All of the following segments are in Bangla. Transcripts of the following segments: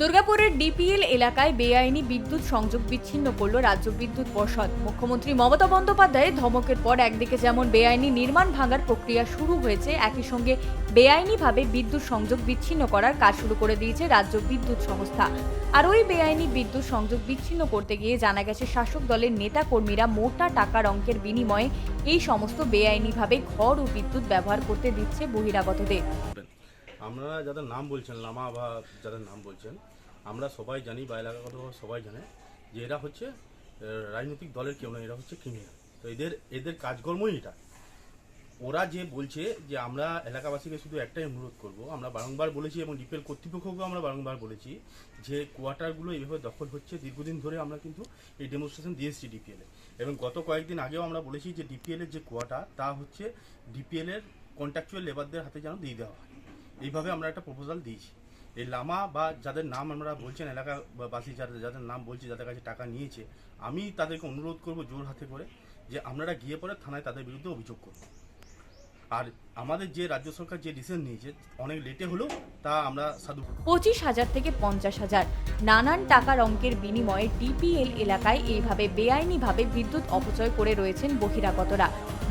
দুর্গাপুরের ডিপিএল এলাকায় বেআইনি বিদ্যুৎ সংযোগ বিচ্ছিন্ন করল রাজ্য বিদ্যুৎ পর্ষদ মুখ্যমন্ত্রী মমতা বন্দ্যোপাধ্যায়ের ধমকের পর একদিকে যেমন বেআইনি নির্মাণ ভাঙার প্রক্রিয়া শুরু হয়েছে, একই সঙ্গে বেআইনিভাবে বিদ্যুৎ সংযোগ বিচ্ছিন্ন করার কাজ শুরু করে দিয়েছে রাজ্য বিদ্যুৎ সংস্থা আর ওই বেআইনি বিদ্যুৎ সংযোগ বিচ্ছিন্ন করতে গিয়ে জানা গেছে শাসক দলের নেতা কর্মীরা মোটা টাকার অঙ্কের বিনিময়ে এই সমস্ত বেআইনিভাবে ঘর ও বিদ্যুৎ ব্যবহার করতে দিচ্ছে বহিরাগতদের। আপনারা যাদের নাম বলছেন, লামা বা যাদের নাম বলছেন, আমরা সবাই জানি বা এলাকাগতভাবে সবাই জানে যে এরা হচ্ছে রাজনৈতিক দলের কেউ না, এরা হচ্ছে ক্রিমিনাল তো এদের এদের কাজকর্মই এটা। ওরা যে বলছে যে আমরা এলাকাবাসীকে শুধু একটাই অনুরোধ করব, আমরা বারংবার বলেছি এবং ডিপিএল কর্তৃপক্ষকেও আমরা বারংবার বলেছি যে কোয়ার্টারগুলো এইভাবে দখল হচ্ছে। দীর্ঘদিন ধরে আমরা কিন্তু এই ডেমনস্ট্রেশন দিয়েছি ডিপিএলে এবং গত কয়েকদিন আগেও আমরা বলেছি যে ডিপিএল এর যে কোয়ার্টার, তা হচ্ছে ডিপিএল এর কন্ট্রাকচুয়াল লেবারদের হাতে যেন দিয়ে দেওয়া হয়। এইভাবে আমরা একটা প্রপোজাল দিয়েছি। এই লামা বা যাদের নাম আমরা বলছেন এলাকাবাসী যাদের যাদের নাম বলছি, যাদের কাছে টাকা নিয়েছে, আমি তাদেরকে অনুরোধ করব জোর হাতে করে যে আপনারা গিয়ে পরে থানায় তাদের বিরুদ্ধে অভিযোগ করুন। আর আমাদের যে রাজ্য সরকার যে ডিসিশন নিয়েছে, অনেক লেটে হলেও তা আমরা সাধু পঁচিশ হাজার থেকে পঞ্চাশ হাজার। নানান টাকার অঙ্কের বিনিময়ে ডিপিএল এলাকায় এইভাবে বেআইনিভাবে বিদ্যুৎ অপচয় করে রয়েছেন বহিরাগতরা।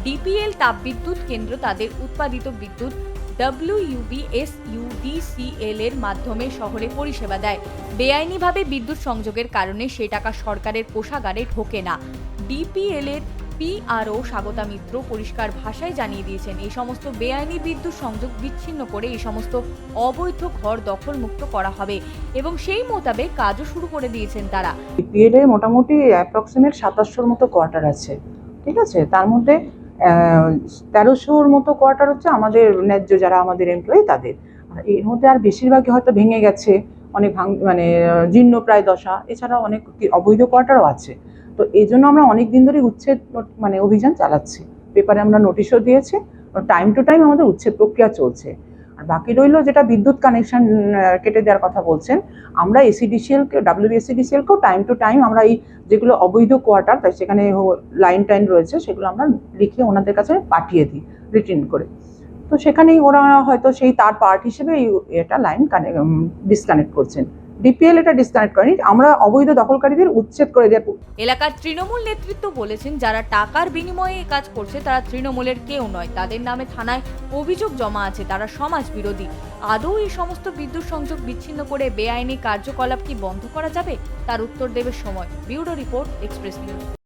ডিপিএল তাপবিদ্যুৎ কেন্দ্র তাদের উৎপাদিত বিদ্যুৎ ডব্লিউইউবিএসইউডিসিএল এর মাধ্যমে শহরে পরিষেবা দেয়। বেআইনিভাবে বিদ্যুৎ সংযোগের কারণে সে টাকা সরকারের কোষাগারে ঢোকে না। ডিপিএল এর পিআরও স্বাগতা মিত্র পরিষ্কার ভাষায় জানিয়ে দিয়েছেন, এই সমস্ত বেআইনি বিদ্যুৎ সংযোগ বিচ্ছিন্ন করে এই সমস্ত অবৈধ ঘর দখলমুক্ত করা হবে। এবং সেই মোতাবেক কাজও শুরু করে দিয়েছেন তারা। বিপিএল এ মোটামুটি অ্যাপ্রক্সিমেট সাতাশশোর মতো কোয়ার্টার আছে। ঠিক আছে? তার মধ্যে তেরোশোর মতো কোয়ার্টার হচ্ছে আমাদের ন্যায্য যারা আমাদের এমপ্লয়ি তাদের। এর মধ্যে আর বেশিরভাগই হয়তো ভেঙে গেছে, অনেক ভাঙ মানে জীর্ণ প্রায় দশা। এছাড়া অনেক অবৈধ কোয়ার্টারও আছে। তো এই জন্য আমরা অনেক দিন ধরে উচ্ছেদ মানে অভিযান চালাচ্ছি। পেপারে আমরা নোটিশও দিয়েছি। টাইম টু টাইম আমাদের উচ্ছেদ প্রক্রিয়া চলছে। আর বাকি রইল যেটা বিদ্যুৎ কানেকশন কেটে দেওয়ার কথা বলছেন, আমরা এসিডিসিএলকে ডাব্লিউবিএসিডিসিএলকেও টাইম টু টাইম আমরা এই যেগুলো অবৈধ কোয়ার্টার তাই সেখানে লাইন টাইন রয়েছে, সেগুলো আমরা লিখে ওনাদের কাছে পাঠিয়ে দিই রিটার্ন করে। তো সেখানেই ওরা হয়তো সেই তার পার্ট হিসেবে এটা লাইন ডিসকানেক্ট করছেন। ডিপিএল এটা ডিসকানেক্ট করেনি। আমরা অবৈধ দখলকারীদের উচ্ছেদ করে দেব। এলাকার তৃণমূল নেতৃত্ব বলেছেন, যারা টাকার বিনিময়ে কাজ করছে, তারা তৃণমূলের কেউ নয়। তাদের নামে থানায় অভিযোগ জমা আছে, তারা সমাজ বিরোধী। আদৌ এই সমস্ত বিদ্যুৎ সংযোগ বিচ্ছিন্ন করে বেআইনি কার্যকলাপ কি বন্ধ করা যাবে? তার উত্তর দেবে সময়। Bureau report express news